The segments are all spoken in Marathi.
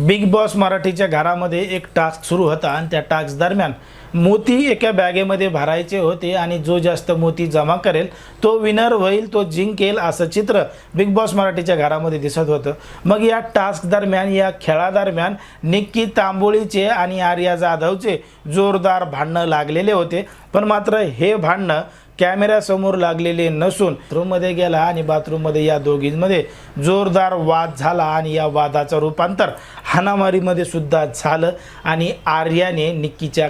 बिग बॉस मराठीच्या घरामध्ये एक टास्क सुरू होता आणि त्या टास्क दरम्यान मोती एका बॅगेमध्ये भरायचे होते आणि जो जास्त मोती जमा करेल तो विनर होईल तो जिंकेल असं चित्र बिग बॉस मराठीच्या घरामध्ये दिसत होतं. मग या टास्क दरम्यान या खेळादरम्यान निक्की तांबोळीचे आणि आर्या जाधवचे जोरदार भांडणं लागलेले होते. पण मात्र हे भांडणं कॅमेऱ्यासमोर लागलेले नसून रूममध्ये गेला आणि बाथरूममध्ये या दोघींमध्ये जोरदार वाद झाला आणि या वादाचं रूपांतर हाणामारीमध्ये सुद्धा झालं आणि आर्याने निक्कीच्या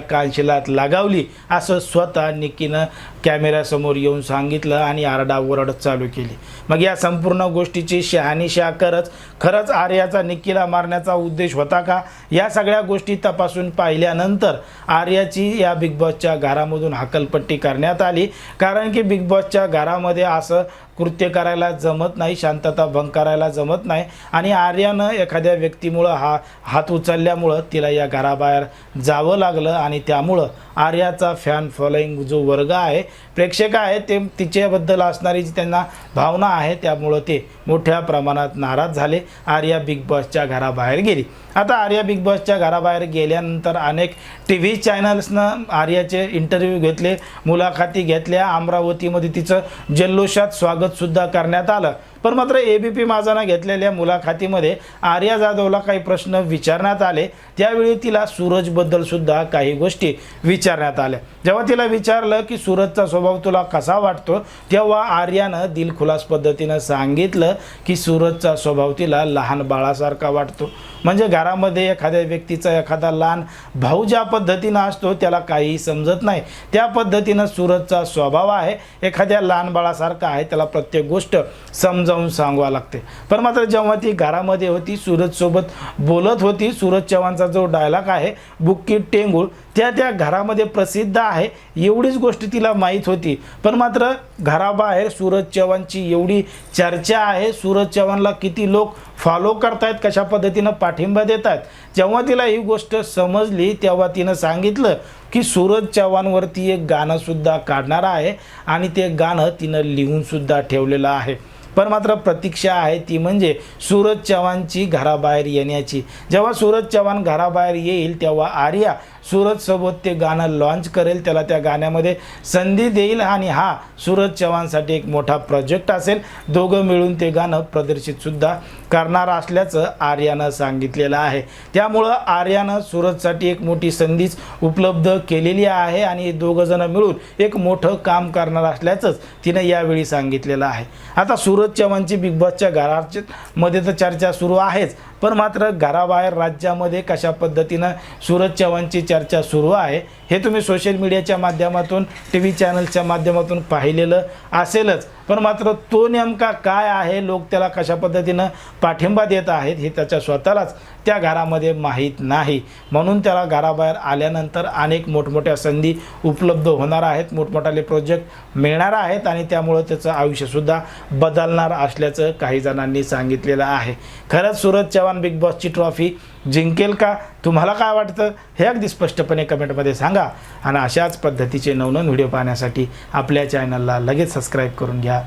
कानशिलात लागावली. असं स्वतः निक्कीनं कॅमेऱ्यासमोर येऊन सांगितलं आणि आरडाओरड चालू केली. मग या संपूर्ण गोष्टीची शहानिशा करत खरंच आर्याचा निक्कीला मारण्याचा उद्देश होता का? या सगळ्या गोष्टी तपासून पाहिल्यानंतर आर्याची या बिग बॉसच्या घरामधून हकलपट्टी करण्यात आली. कारण की बिग बॉसच्या घरामध्ये असं कृत्य करायला जमत नाही शांतता भंग करायला जमत नाही आणि आर्यानं एखाद्या व्यक्तीमुळं हा हात उचलल्यामुळं तिला या घराबाहेर जावं लागलं आणि त्यामुळं आर्याचा फॅन फॉलोईंग जो वर्ग आहे प्रेक्षक आहे ते तिच्याबद्दल असणारी जी त्यांना भावना आहे त्यामुळं ते मोठ्या प्रमाणात नाराज झाले. आर्या बिग बॉसच्या घराबाहेर गेली. आता आर्या बिग बॉसच्या घराबाहेर गेल्यानंतर अनेक टी व्ही चॅनल्सनं आर्याचे इंटरव्ह्यू घेतले मुलाखती घेतल्या अमरावतीमध्ये तिचं जल्लोषात स्वागतसुद्धा करण्यात आलं. पण मात्र ए बी पी माझानं घेतलेल्या मुलाखतीमध्ये आर्या जाधवला काही प्रश्न विचारण्यात आले. त्यावेळी तिला सूरजबद्दलसुद्धा काही गोष्टी विचारण्यात आल्या. जेव्हा तिला विचारलं की सूरजचा स्वभाव तुला कसा वाटतो तेव्हा आर्यानं दिलखुलास पद्धतीनं सांगितलं की सूरजचा स्वभाव तिला लहान बाळासारखा वाटतो. म्हणजे घरामध्ये एखाद्या व्यक्तीचा एखादा लहान भाऊ ज्या पद्धतीनं असतो त्याला काहीही समजत नाही. त्या पद्धतीनं सूरजचा स्वभाव आहे. एखाद्या लहान बाळासारखा आहे त्याला प्रत्येक गोष्ट समज जाऊन सांगावं लागते. पण मात्र जेव्हा ती घरामध्ये होती सूरजसोबत बोलत होती सूरज चव्हाणचा जो डायलॉग आहे बुक्की टेंगूळ त्या त्या घरामध्ये प्रसिद्ध आहे एवढीच गोष्ट तिला माहीत होती. पण मात्र घराबाहेर सूरज चव्हाणची एवढी चर्चा आहे सूरज चव्हाणला किती लोक फॉलो करतायत कशा पद्धतीनं पाठिंबा देत आहेत जेव्हा तिला ही गोष्ट समजली तेव्हा तिनं सांगितलं की सूरज चव्हाणवरती एक गाणंसुद्धा काढणार आहे आणि ते गाणं तिनं लिहूनसुद्धा ठेवलेलं आहे. पण मात्र प्रतीक्षा आहे ती म्हणजे सूरज चव्हाणची घराबाहेर येण्याची. जेव्हा सूरज चव्हाण घराबाहेर येईल तेव्हा आर्या सूरजसोबत ते गाणं लॉन्च करेल. त्याला त्या गाण्यामध्ये संधी देईल आणि हा सूरज चव्हाणसाठी एक मोठा प्रोजेक्ट असेल. दोघं मिळून ते गाणं प्रदर्शितसुद्धा करणार असल्याचं आर्यानं सांगितलेलं आहे. त्यामुळं आर्यानं सूरजसाठी एक मोठी संधीच उपलब्ध केलेली आहे आणि दोघंजणं मिळून एक मोठं काम करणार असल्याचंच तिनं यावेळी सांगितलेलं आहे. आता सूरज चव्हाणची बिग बॉसच्या घराच्या मध्ये तर चर्चा सुरू आहेच पण मात्र घराबाहेर राज्यामध्ये कशा पद्धतीनं सूरज चव्हाणची चर्चा सुरू आहे. हे तुम्ही सोशल मीडियाच्या माध्यमातून टी व्ही चॅनलच्या माध्यमातून पाहिलेलं असेलच. पण मात्र तो नेमका काय आहे लोक त्याला कशा पद्धतीनं पाठिंबा देत आहेत हे त्याच्या स्वतःलाच त्या घरामध्ये माहीत नाही. म्हणून त्याला घराबाहेर आल्यानंतर अनेक मोठमोठ्या संधी उपलब्ध होणार आहेत मोठमोठाले प्रोजेक्ट मिळणार आहेत आणि त्यामुळं त्याचं आयुष्यसुद्धा बदलणार असल्याचं काही जणांनी सांगितलेलं आहे. खरंच सूरज चव्हाण बिग बॉसची ट्रॉफी जिंकेल का? तुम्हाला काय वाटतं? हे अगदी स्पष्टपणे कमेंटमध्ये सांगा. आणि अशाच पद्धतीचे नवनवीन व्हिडिओ पाहण्यासाठी आपल्या चॅनलला लगेच सबस्क्राईब करून घ्या.